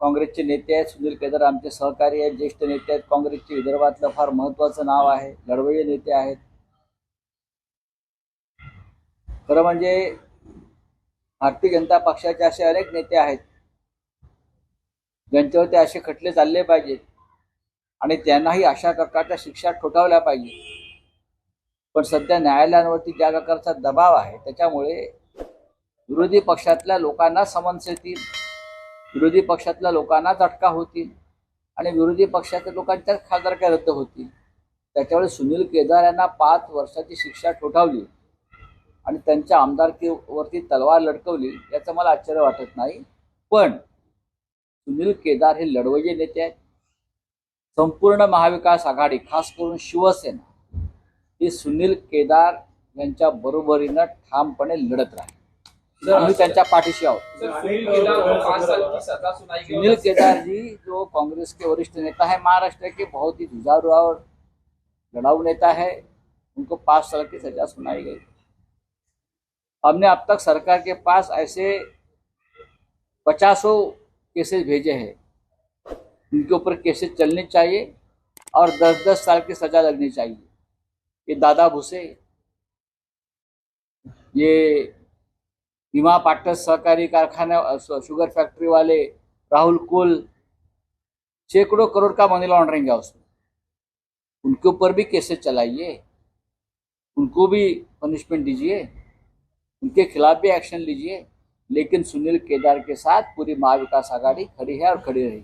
काँग्रेसचे नेते आहेत सुनील केदार आमचे सहकारी आहेत ज्येष्ठ नेते आहेत काँग्रेसचे विदर्भातलं फार महत्वाचं नाव आहे लढवय्ये नेते आहेत. खरं म्हणजे भारतीय जनता पक्षाचे असे अनेक नेते आहेत ज्यांच्यावरती असे खटले चालले पाहिजेत आणि त्यांनाही अशा प्रकारच्या शिक्षा ठोठावल्या पाहिजे पण सध्या न्यायालयांवरती ज्या प्रकारचा दबाव आहे त्याच्यामुळे विरोधी पक्षातल्या लोकांना समन्स येतील विरोधी पक्षातल्या लोकांना झटका होतील आणि विरोधी पक्षातल्या लोकांच्या खासदारक्या रद्द होतील त्याच्यामुळे सुनील केदार यांना पाच वर्षाची शिक्षा ठोठावली आणि त्यांच्या आमदारकीवरती तलवार लटकवली याचं मला आश्चर्य वाटत नाही. पण सुनील केदार हे लढवय्ये नेते आहेत. संपूर्ण महाविकास आघाडी खास करून शिवसेना ही सुनील केदार यांच्या बरोबरीनं ठामपणे लढत राहील. आम्ही त्यांच्या पाठीशी आहोत. सुनील केदार गई सुनील केदार जी जो कांग्रेस के वरिष्ठ नेता है महाराष्ट्र के बहुत ही जुझारू और लड़ाऊ नेता है उनको पाँच साल की सजा सुनाई गई. हमने अब तक सरकार के पास ऐसे पचासों केसेस भेजे हैं। उनके ऊपर केसेस चलने चाहिए और दस दस साल की सजा लगनी चाहिए। ये दादा भूसे ये भीमा पाटस सहकारी कारखाना शुगर फैक्ट्री वाले राहुल कुल सैकड़ों करोड़ का मनी लॉन्ड्रिंग है उसमें उनके ऊपर भी केसेस चलाइए। उनको भी पनिशमेंट दीजिए। उनके खिलाफ भी एक्शन लीजिए। लेकिन सुनील केदार के साथ पूरी महाविकास आघाड़ी खड़ी है और खड़ी रही।